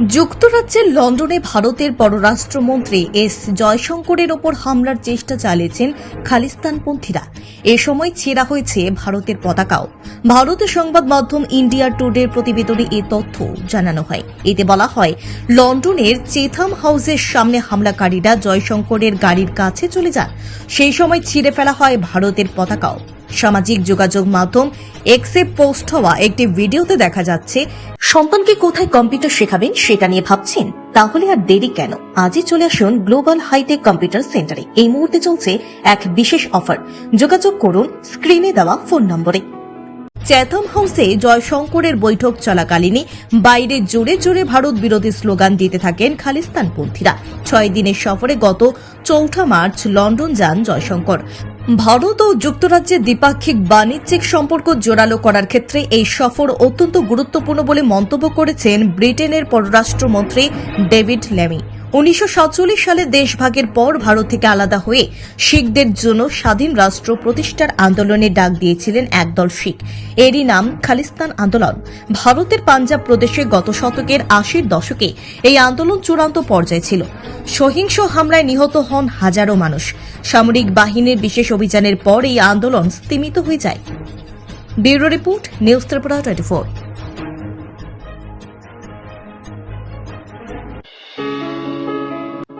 যুক্তরাজ্যের লন্ডনে ভারতের পররাষ্ট্রমন্ত্রী এস জয়শঙ্করের ওপর হামলার চেষ্টা চালিয়েছেন খালিস্তানপন্থীরা। এ সময় ছেঁড়া হয়েছে ভারতের পতাকাও। ভারতের সংবাদ মাধ্যম ইন্ডিয়া টুডের প্রতিবেদনে এ তথ্য জানানো হয়। এতে বলা হয়, লন্ডনের চেথাম হাউসের সামনে হামলাকারীরা জয়শঙ্করের গাড়ির কাছে চলে যান। সেই সময় ছিঁড়ে ফেলা হয় ভারতের পতাকাও। সামাজিক যোগাযোগ মাধ্যম এক্সে পোস্ট হওয়া একটি ভিডিওতে দেখা যাচ্ছে সন্তানকে কোথায় কম্পিউটার শেখাবেন সেটা নিয়ে ভাবছেন। তাহলে আর দেরি কেন? আজই চলে আসুন গ্লোবাল হাইটেক কম্পিউটার সেন্টারে এই মুহূর্তে চলছে এক বিশেষ অফার যোগাযোগ করুন স্ক্রিনে দেওয়া ফোন নম্বরে। চ্যাথম হাউসে জয়শঙ্করের বৈঠক চলাকালীনই বাইরে জোরে জোরে ভারত বিরোধী স্লোগান দিতে থাকেন খালিস্তানপন্থীরা। ছয় দিনের সফরে গত চৌঠা মার্চ লন্ডন যান জয়শঙ্কর। ভারত ও যুক্তরাজ্যের দ্বিপাক্ষিক বাণিজ্যিক সম্পর্ক জোরালো করার ক্ষেত্রে এই সফর অত্যন্ত গুরুত্বপূর্ণ বলে মন্তব্য করেছেন ব্রিটেনের পররাষ্ট্রমন্ত্রী ডেভিড ল্যামি উনিশশো সাতচল্লিশ সালে দেশভাগের পর ভারত থেকে আলাদা হয়ে শিখদের জন্য স্বাধীন রাষ্ট্র প্রতিষ্ঠার আন্দোলনে ডাক দিয়েছিলেন একদল শিখ। এরই নাম খালিস্তান আন্দোলন। ভারতের পাঞ্জাব প্রদেশে গত শতকের আশির দশকে এই আন্দোলন চূড়ান্ত পর্যায়ে ছিল। সহিংস হামলায় নিহত হন হাজারো মানুষ। সামরিক বাহিনীর বিশেষ অভিযানের পর এই আন্দোলন স্তীমিত হয়ে যায়। Bureau report, news Tripura twenty